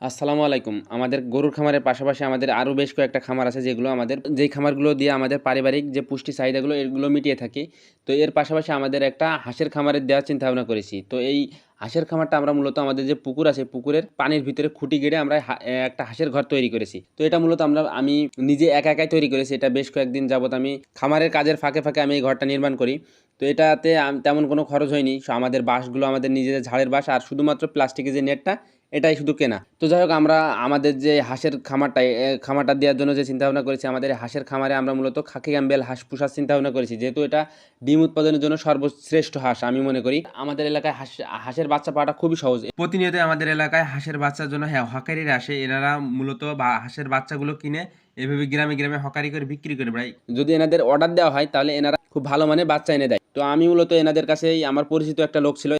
আসসালামু আলাইকুম। আমাদের গরুর খামারের পাশাপাশি আমাদের আরও বেশ কয়েকটা খামার আছে যেগুলো আমাদের যেই খামারগুলো দিয়ে আমাদের পারিবারিক যে পুষ্টি চাহিদাগুলো, এগুলো মিটিয়ে থাকি। তো এর পাশাপাশি আমাদের একটা হাঁসের খামারের দেওয়ার চিন্তা ভাবনা করেছি। তো এই হাঁসের খামারটা আমরা মূলত আমাদের যে পুকুর আছে, পুকুরের পানির ভিতরে খুঁটি গেড়ে আমরা একটা হাঁসের ঘর তৈরি করেছি। তো এটা মূলত আমরা আমি নিজে একা একাই তৈরি করেছি। এটা বেশ কয়েকদিন যাবত আমি খামারের কাজের ফাঁকে ফাঁকে আমি এই ঘরটা নির্মাণ করি। তো এটাতে তেমন কোনো খরচ হয়নি। আমাদের বাঁশগুলো আমাদের নিজেদের ঝাড়ের বাঁশ আর শুধুমাত্র প্লাস্টিকের যে নেটটা এটাই শুধু কেনা। তো যাই হোক, আমরা আমাদের যে হাঁসের খামারটা খামারটা দেওয়ার জন্য যে চিন্তা ভাবনা করেছি, আমাদের হাঁসের খামারে আমরা মূলত খাকি ক্যাম্বেল, হাঁস পোষার চিন্তা ভাবনা করেছি। যেহেতু এটা ডিম উৎপাদনের জন্য সর্বশ্রেষ্ঠ হাঁস, আমি মনে করি। আমাদের এলাকায় হাঁস, হাঁসের বাচ্চা পাওয়াটা খুবই সহজ। প্রতিনিয়ত আমাদের এলাকায় হাঁসের বাচ্চার জন্য হ্যাঁ হকারিরা আসে। এনারা মূলত বা হাঁসের বাচ্চাগুলো কিনে এভাবে গ্রামে গ্রামে হকারি করে বিক্রি করে বেড়ায়। যদি এনাদের অর্ডার দেওয়া হয়, তাহলে এনারা খুব ভালো মানে বাচ্চা এনে দেয়। তো আমি মূলত এনাদের কাছেই, আমার পরিচিত একটা লোক ছিল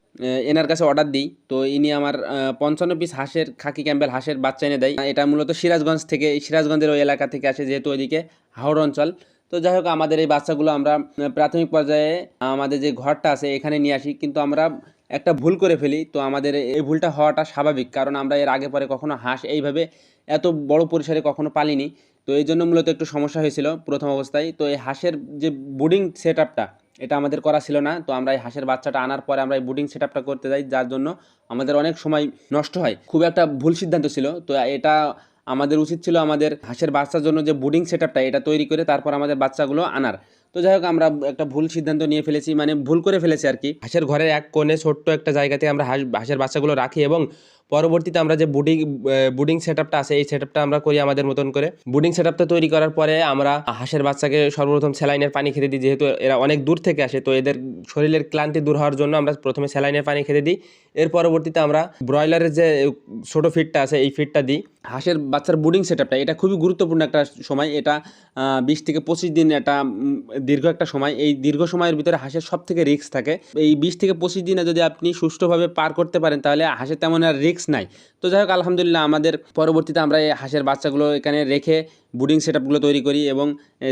এনার কাছে অর্ডার দিই। তো ইনি আমার পঞ্চান্ন পিস হাঁসের, খাকি ক্যাম্বেল হাঁসের বাচ্চা এনে দেয়। এটা মূলত সিরাজগঞ্জ থেকে, সিরাজগঞ্জের ওই এলাকা থেকে আসে যেহেতু ওইদিকে হাওড় অঞ্চল। তো যাই হোক, আমাদের এই বাচ্চাগুলো আমরা প্রাথমিক পর্যায়ে আমাদের যে ঘরটা আছে এখানে নিয়ে আসি। কিন্তু আমরা একটা ভুল করে ফেলি। তো আমাদের এই ভুলটা হওয়াটা স্বাভাবিক। কারণ আমরা এর আগে পরে কখনো হাঁস এইভাবে এত বড় পরিসরে কখনো পালিনি। তো এই জন্য মূলত একটু সমস্যা হয়েছিল প্রথম অবস্থায়। তো এই হাঁসের যে বোর্ডিং সেট আপটা এটা আমাদের করা ছিল না। তো আমরা এই হাঁসের বাচ্চাটা আনার পরে আমরা এই বুডিং সেট করতে যাই, যার জন্য আমাদের অনেক সময় নষ্ট হয়। খুব একটা ভুল সিদ্ধান্ত ছিল। তো এটা আমাদের উচিত ছিল আমাদের হাঁসের বাচ্চার জন্য যে বুডিং সেট এটা তৈরি করে তারপর আমাদের বাচ্চাগুলো আনার। তো যাই হোক আমরা একটা ভুল সিদ্ধান্ত নিয়ে ফেলেছি মানে ভুল করে ফেলেছি আর কি। হাঁসের ঘরের এক কোণে ছোট্ট একটা জায়গাতে আমরা হাঁস হাঁসের বাচ্চাগুলো রাখি এবং পরবর্তীতে আমরা যে বুডিং বুডিং সেট আপটা আছে এই সেট আপটা আমরা করি আমাদের মতন করে। বুডিং সেট আপটা তৈরি করার পরে আমরা হাঁসের বাচ্চাকে সর্বপ্রথম স্যালাইনের পানি খেতে দিই যেহেতু এরা অনেক দূর থেকে আসে তো এদের শরীরের ক্লান্তি দূর হওয়ার জন্য আমরা প্রথমে স্যালাইনের পানি খেতে দিই। এর পরবর্তীতে আমরা ব্রয়লারের যে ছোটো ফিডটা আছে এই ফিডটা দিই। হাঁসের বাচ্চার বুডিং সেট আপটা এটা খুবই গুরুত্বপূর্ণ একটা সময় এটা বিশ থেকে পঁচিশ দিন একটা উম, দীর্ঘ একটা সময়, এই দীর্ঘ সময়ের ভিতরে হাঁসের সব থেকে রিস্ক থাকে। এই বিশ থেকে পঁচিশ দিনে যদি আপনি সুষ্ঠুভাবে পার করতে পারেন, তাহলে হাঁসের তেমন আর রিস্ক নাই। তো যাই হোক, আলহামদুলিল্লাহ আমাদের পরবর্তীতে আমরা এই হাঁসের বাচ্চাগুলো এখানে রেখে বুডিং সেট তৈরি করি এবং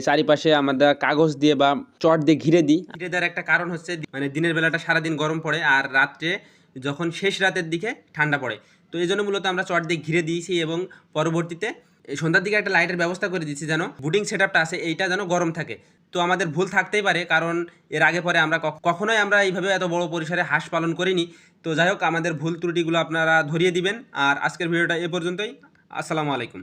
চারিপাশে আমরা কাগজ দিয়ে বা চট দিয়ে ঘিরে দিই। ঘিরে দেওয়ার একটা কারণ হচ্ছে মানে দিনের বেলাটা সারাদিন গরম পড়ে আর রাত্রে যখন শেষ রাতের দিকে ঠান্ডা পড়ে। তো এই জন্য মূলত আমরা চট দিয়ে ঘিরে দিয়েছি এবং পরবর্তীতে এই সন্ধ্যার দিকে একটা লাইটের ব্যবস্থা করে দিচ্ছি যেন বুডিং সেট আপটা আছে, এইটা যেন গরম থাকে। তো আমাদের ভুল থাকতেই পারে, কারণ এর আগে পরে আমরা কখনোই আমরা এইভাবে এত বড় পরিসরে হাঁস পালন করিনি। তো যাই হোক, আমাদের ভুল ত্রুটিগুলো আপনারা ধরিয়ে দিবেন। আর আজকের ভিডিওটা এ পর্যন্তই। আসসালামু আলাইকুম।